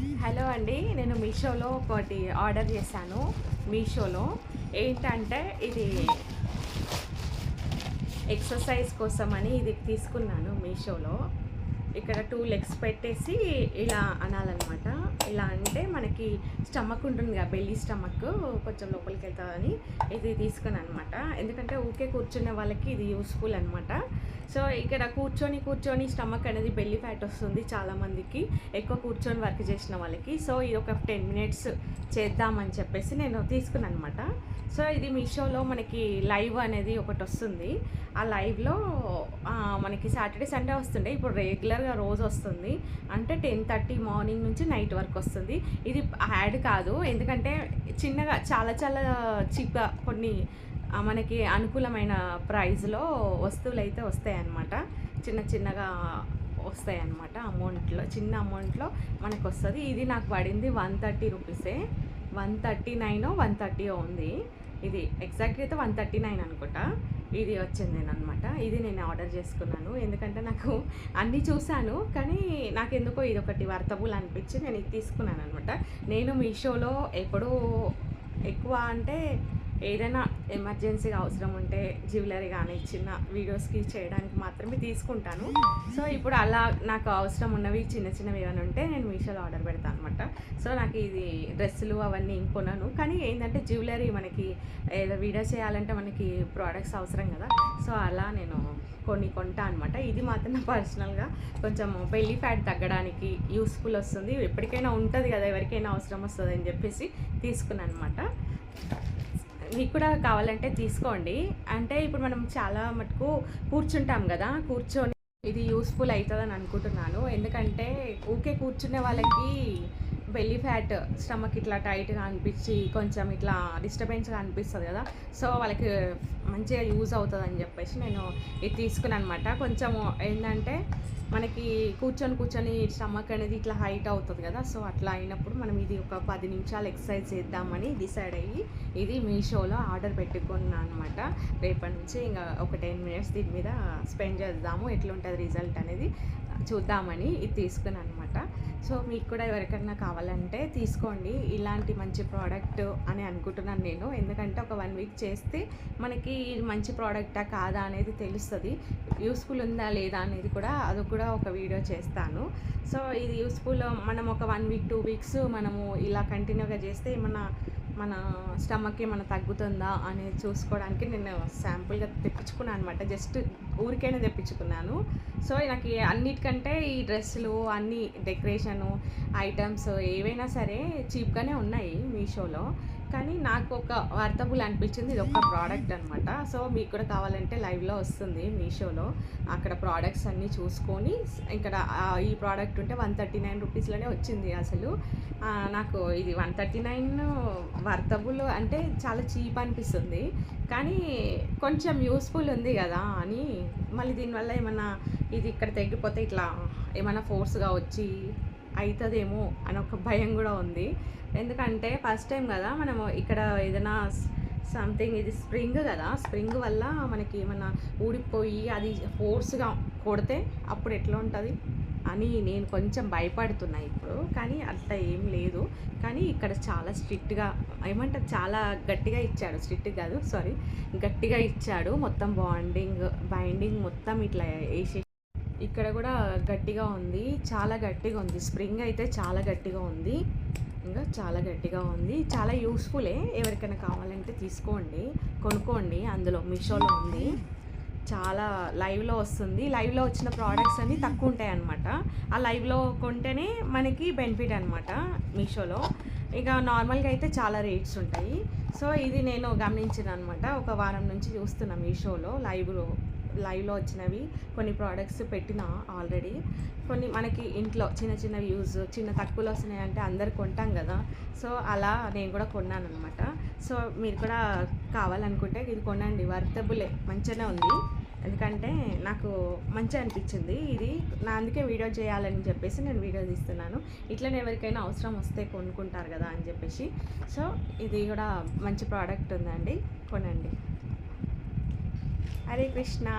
Hello అండి నేను మీషోలో ఒకటి ఆర్డర్ చేశాను మీషోలో. ఏంటంటే ఇది ఎక్సర్సైజ్ కోసమని ఇది తీసుకున్నాను మీషోలో. ఇక్కడ టూ లెగ్స్ పెట్టేసి ఇలా అనాలన్నమాట. ఇలా అంటే మనకి స్టమక్ ఉంటుంది కదా బెల్లీ స్టమక్ కొంచెం లోపలికి వెళ్తుందని ఇది తీసుకుని అనమాట ఎందుకంటే ఊకే కూర్చునే వాళ్ళకి ఇది యూస్ఫుల్ అనమాట సో ఇక్కడ కూర్చొని కూర్చొని స్టమక్ అనేది బెల్లీ ఫ్యాట్ వస్తుంది చాలామందికి ఎక్కువ కూర్చొని వర్క్ చేసిన వాళ్ళకి. సో ఇది ఒక టెన్ మినిట్స్ చేద్దామని చెప్పేసి నేను తీసుకున్నాను అనమాట సో ఇది మీషోలో మనకి లైవ్ అనేది ఒకటి వస్తుంది. ఆ లైవ్లో మనకి సాటర్డే సండే వస్తుండే. ఇప్పుడు రెగ్యులర్గా రోజు వస్తుంది. అంటే టెన్ థర్టీ మార్నింగ్ నుంచి నైట్ వరకు వస్తుంది. ఇది యాడ్ కాదు. ఎందుకంటే చిన్నగా చాలా చాలా చీప్గా కొన్ని మనకి అనుకూలమైన ప్రైస్లో వస్తువులు అయితే వస్తాయి అన్నమాట చిన్న చిన్నగా వస్తాయి అన్నమాట అమౌంట్లో చిన్న అమౌంట్లో మనకు వస్తుంది ఇది నాకు పడింది వన్ థర్టీ రూపీసే. One thirty nine one thirty ఉంది. ఇది ఎగ్జాక్ట్గా అయితే వన్ థర్టీ నైన్ అనుకుంటా. ఇది వచ్చింది అనమాట ఇది నేను ఆర్డర్ చేసుకున్నాను. ఎందుకంటే నాకు అన్నీ చూశాను కానీ నాకు ఎందుకో ఇది ఒకటి వర్తబుల్ అనిపించి నేను ఇది తీసుకున్నాను అనమాట నేను మీషోలో ఎప్పుడూ ఎక్కువ అంటే ఏదైనా ఎమర్జెన్సీగా అవసరం ఉంటే జ్యువెలరీ కానీ చిన్న వీడియోస్కి చేయడానికి మాత్రమే తీసుకుంటాను. సో ఇప్పుడు అలా నాకు అవసరం ఉన్నవి చిన్న చిన్నవి ఏమైనా ఉంటే నేను మీషోలో ఆర్డర్ పెడతాను అనమాట సో నాకు ఇది డ్రెస్సులు అవన్నీ ఇంకొన్నాను కానీ ఏంటంటే జ్యువెలరీ మనకి ఏదో వీడియో చేయాలంటే మనకి ప్రోడక్ట్స్ అవసరం కదా. సో అలా నేను కొన్ని కొంటా అనమాట ఇది మాత్రం పర్సనల్గా కొంచెం బెల్లీ ఫ్యాట్ తగ్గడానికి యూస్ఫుల్ వస్తుంది. ఎప్పటికైనా ఉంటుంది కదా ఎవరికైనా అవసరం వస్తుంది అని చెప్పేసి తీసుకున్నాను అనమాట మీకు కూడా కావాలంటే తీసుకోండి. అంటే ఇప్పుడు మనం చాలా మటుకు కూర్చుంటాం కదా కూర్చొని ఇది యూస్ఫుల్ అవుతుందని అనుకుంటున్నాను. ఎందుకంటే ఊకే కూర్చునే వాళ్ళకి బెల్లీ ఫ్యాట్ స్టమక్ ఇట్లా టైట్గా అనిపించి కొంచెం ఇట్లా డిస్టర్బెన్స్గా అనిపిస్తుంది కదా. సో వాళ్ళకి మంచిగా యూజ్ అవుతుంది అని చెప్పేసి నేను ఇది తీసుకున్నాను అనమాట కొంచెం ఏంటంటే మనకి కూర్చొని కూర్చొని స్టమక్ అనేది ఇట్లా హైట్ అవుతుంది కదా. సో అట్లా అయినప్పుడు మనం ఇది ఒక పది నిమిషాలు ఎక్సర్సైజ్ చేద్దామని డిసైడ్ అయ్యి ఇది మీషోలో ఆర్డర్ పెట్టుకున్నాను అనమాట రేపటి నుంచి ఇంకా ఒక టెన్ మినిట్స్ దీని మీద స్పెండ్ చేద్దాము. ఎట్లుంటుంది రిజల్ట్ అనేది చూద్దామని ఇది తీసుకున్నాను అనమాట. సో మీకు కూడా ఎవరికైనా కావాలంటే తీసుకోండి. ఇలాంటి మంచి ప్రోడక్ట్ అని అనుకుంటున్నాను నేను. ఎందుకంటే ఒక వన్ వీక్ చేస్తే మనకి ఇది మంచి ప్రోడక్టా కాదా అనేది తెలుస్తుంది. యూస్ఫుల్ ఉందా లేదా అనేది కూడా అది కూడా ఒక వీడియో చేస్తాను. సో ఇది యూస్ఫుల్ మనం ఒక వన్ వీక్ టూ వీక్స్ మనము ఇలా కంటిన్యూగా చేస్తే ఏమన్నా మన స్టమక్ ఏమైనా తగ్గుతుందా అనేది చూసుకోవడానికి నేను శాంపుల్గా తెప్పించుకున్నాను అనమాట జస్ట్ ఊరికైనా తెప్పించుకున్నాను. సో నాకు అన్నిటికంటే ఈ డ్రెస్సులు అన్ని డెకరేషను ఐటమ్స్ ఏవైనా సరే చీప్గానే ఉన్నాయి మీషోలో. కానీ నాకు ఒక వర్తబుల్ అనిపించింది ఇది ఒక ప్రోడక్ట్ అనమాట సో మీకు కూడా కావాలంటే లైవ్లో వస్తుంది మీషోలో అక్కడ ప్రోడక్ట్స్ అన్నీ చూసుకొని ఇక్కడ ఈ ప్రోడక్ట్ ఉంటే వన్ థర్టీ నైన్ రూపీస్లోనే వచ్చింది అసలు. నాకు ఇది వన్ థర్టీ నైన్ వర్తబుల్ అంటే చాలా చీప్ అనిపిస్తుంది. కానీ కొంచెం యూస్ఫుల్ ఉంది కదా అని. మళ్ళీ దీనివల్ల ఏమన్నా ఇది ఇక్కడ తగ్గిపోతే ఇట్లా ఏమైనా ఫోర్స్గా వచ్చి అవుతుందేమో అని ఒక భయం కూడా ఉంది. ఎందుకంటే ఫస్ట్ టైం కదా మనము ఇక్కడ ఏదైనా సంథింగ్ ఇది స్ప్రింగ్ కదా స్ప్రింగ్ వల్ల మనకి ఏమన్నా ఊడిపోయి అది ఫోర్స్గా కొడితే అప్పుడు ఎట్లా ఉంటుంది? అని నేను కొంచెం భయపడుతున్నా ఇప్పుడు. కానీ అట్లా ఏం లేదు. కానీ ఇక్కడ చాలా స్ట్రిక్ట్గా ఏమంటారు? చాలా గట్టిగా ఇచ్చాడు. స్ట్రిక్ట్ కాదు సారీ గట్టిగా ఇచ్చాడు. మొత్తం బాండింగ్ బైండింగ్ మొత్తం ఇట్లా వేసి ఇక్కడ కూడా గట్టిగా ఉంది. చాలా గట్టిగా ఉంది. స్ప్రింగ్ అయితే చాలా గట్టిగా ఉంది. ఇంకా చాలా గట్టిగా ఉంది. చాలా యూస్ఫులే. ఎవరికైనా కావాలంటే తీసుకోండి. కొనుక్కోండి. అందులో మీషోలో ఉంది. చాలా లైవ్లో వస్తుంది. లైవ్లో వచ్చిన ప్రోడక్ట్స్ అన్నీ తక్కువ ఉంటాయి అన్నమాట ఆ లైవ్లో కొంటేనే మనకి బెనిఫిట్ అనమాట మీషోలో. ఇక నార్మల్గా అయితే చాలా రేట్స్ ఉంటాయి. సో ఇది నేను గమనించిన అనమాట ఒక వారం నుంచి చూస్తున్నా మీషోలో లైవ్లో. లైవ్లో వచ్చినవి కొన్ని ప్రోడక్ట్స్ పెట్టిన ఆల్రెడీ కొన్ని మనకి ఇంట్లో చిన్న చిన్న యూజ్ చిన్న తక్కువలో వస్తున్నాయి అంటే అందరు కొంటాం కదా. సో అలా నేను కూడా కొన్నాను అనమాట సో మీరు కూడా కావాలనుకుంటే ఇది కొనండి. వర్తబులే మంచిగానే ఉంది. ఎందుకంటే నాకు మంచిగా అనిపించింది. ఇది నా అందుకే వీడియో చేయాలని చెప్పేసి నేను వీడియో తీస్తున్నాను. ఇట్లనే ఎవరికైనా అవసరం వస్తే కొనుక్కుంటారు కదా అని చెప్పేసి. సో ఇది కూడా మంచి ప్రోడక్ట్ ఉందండి. కొనండి. हरे कृष्णा।